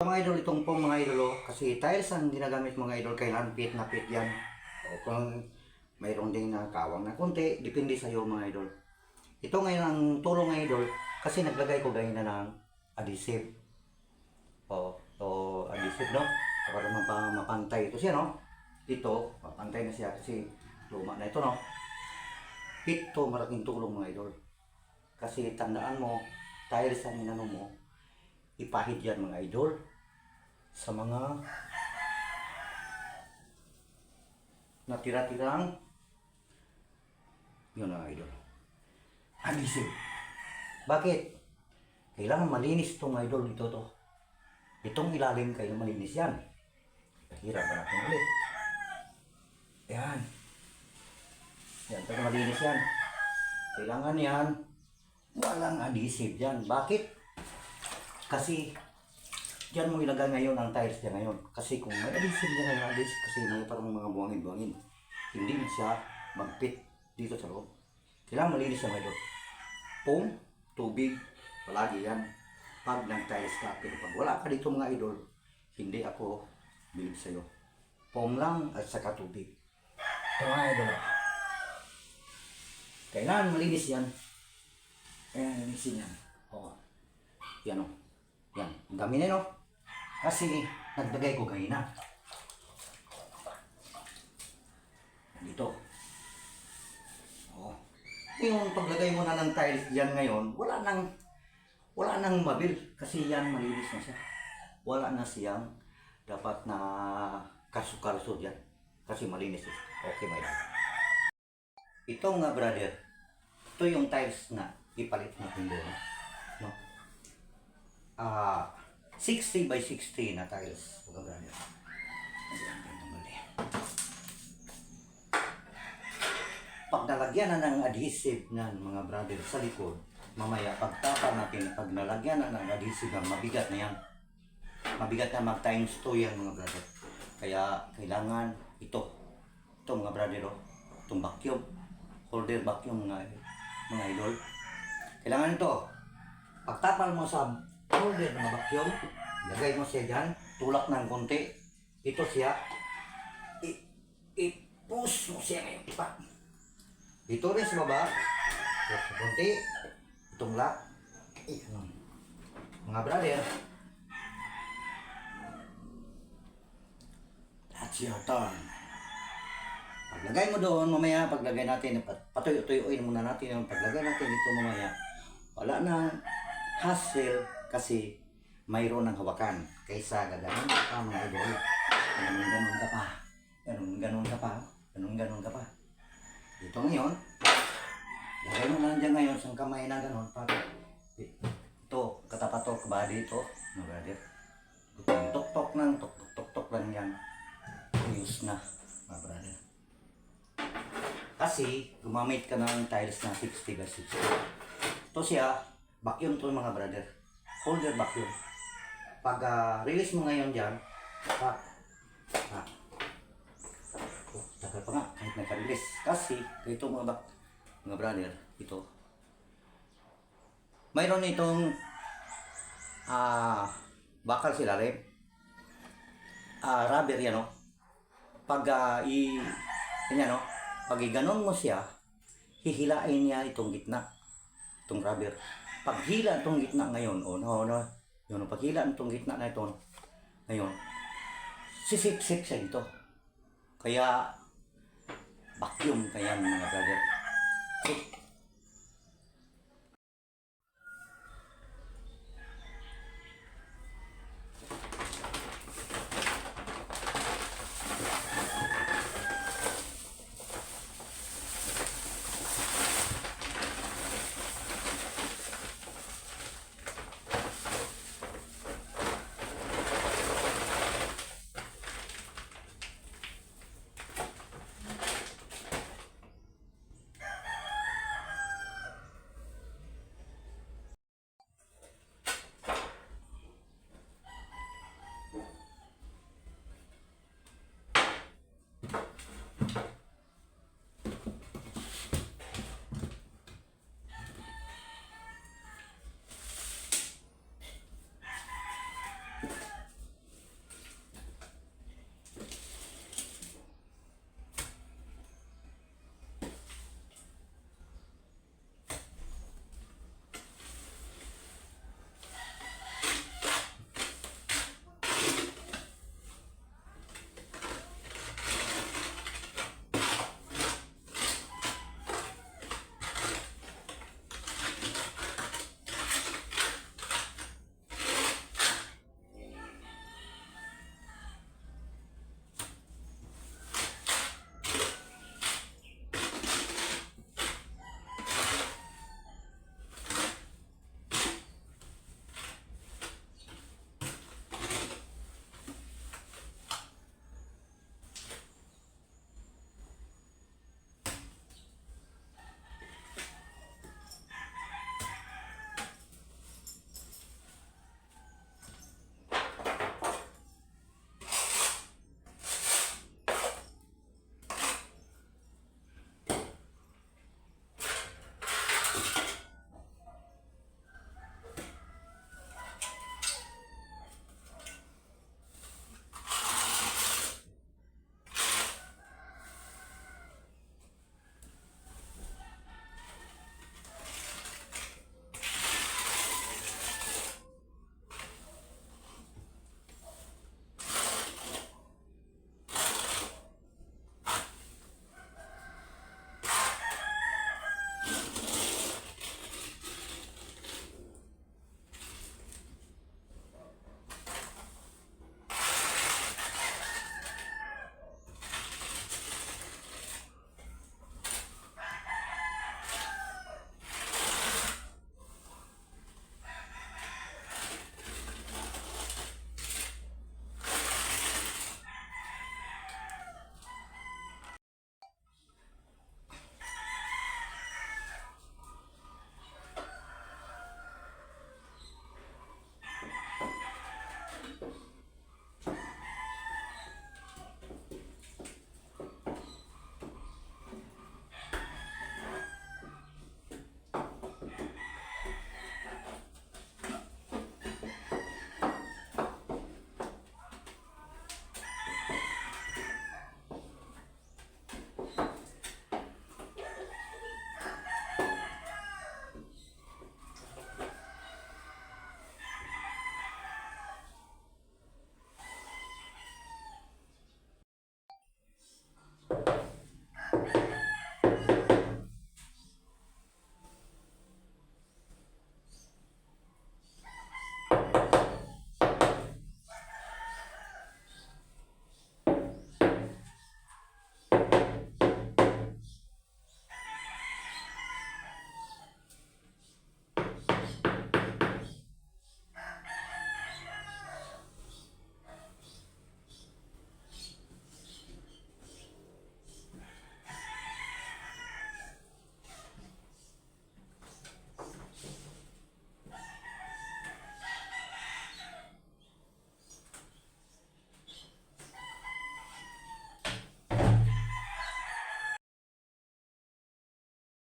Mga idol, itong pong mga idolo, kasi tiles ang ginagamit mga idol, kailangan pit na pit yan. O kung mayroon din na kawang na konti, depende sa iyo mga idol. Ito ngayon ang tulong mga idol, kasi naglagay ko ganyan na ng adhesive. O, o adhesive no? Para mapa, mapantay ito siya no? Dito, mapantay na siya kasi luma na ito no? Ito malaking tulong mga idol. Kasi tandaan mo, tiles ang inano mo, ipahid yan mga idol sa mga natira-tirang yun ang idol. Adhesive bakit? kailangan malinis itong idol ito to. Itong ilalim kayo malinis yan. Hirap na natin ulit. Yan yan pero malinis yan. Kailangan yan. Walang adhesive yan. Bakit? kasi Diyan mo ilagay ngayon ang tiles niya ngayon. Kasi kung may adhesive niya ngayon, adhesive kasi may parang mga buwangin-buwangin. Hindi siya magpit dito sa loob. Kailangan malinis siya ngayon. Pum, tubig, palagi yan. Pag ng tiles ka, pero pag wala ka dito mga idol, hindi ako bilib sa'yo. Pum lang at saka tubig. Ito mga idol. Kailangan malinis yan. Kailangan linisin yan. Oo. Yan o. Yan. Ang dami na no? Kasi naglagay ko gahina. Dito. Oo. Yung paglagay mo na ng tiles yan ngayon, wala nang wala nang mabil kasi yan malinis na siya. Wala na siyang dapat na kasukalso yan. Kasi malinis siya. Okay, may Ito nga brother, ito yung tiles na ipalit natin doon. No? Ah, 60 by 60 na tiles. Brother. Ayan, ganyan. Pag nalagyan na ng adhesive na mga brother sa likod, mamaya pagtapa natin, pag nalagyan na ng adhesive na mabigat na yan. Mabigat na mag times 2 yan mga brother. Kaya kailangan ito. Ito mga brother oh. Itong vacuum. Holder vacuum mga, mga idol. Kailangan ito. Pagtapal mo sa holder ng vacuum, lagay mo siya dyan, tulak ng konti. Ito siya. I- I-push mo siya ngayon. Pa. Ito rin sa baba. Tulak ng konti. Itong lock. Ano. Mga brother. That's your turn. Paglagay mo doon, mamaya paglagay natin, pat- patuyo-tuyuin muna natin yung paglagay natin dito mamaya. Wala nang hassle kasi mayroon ng hawakan kaysa gaganon ka pa mga idol. Ganun ganon ka pa. Ganun ganon ka pa. Ganun ganon ka pa. Dito ngayon, lagay mo lang dyan ngayon sa kamay na ganon para ito, katapatok ba dito, no brother? Ito, tok-tok lang, tok-tok-tok lang yan. Ayos na, mga brother. Kasi, gumamit ka ng tiles na 60 by 60. Ito siya, vacuum to mga brother. Holder vacuum. Pag ah, release mo ngayon dyan, pa, pa, oh, tagal pa nga, kahit nagka-release. Kasi, ito mga bak, mga brother, ito. Mayroon itong, ah, bakal sila rin. Ah, rubber yan, no? Pag ah, i, ganyan, no? Pag iganon mo siya, hihilain niya itong gitna, itong rubber. Pag hila itong gitna ngayon, o no, no, yun, pag hila itong gitna na ito, ngayon, sisip-sip siya ito. Kaya, vacuum kaya mga brother. So,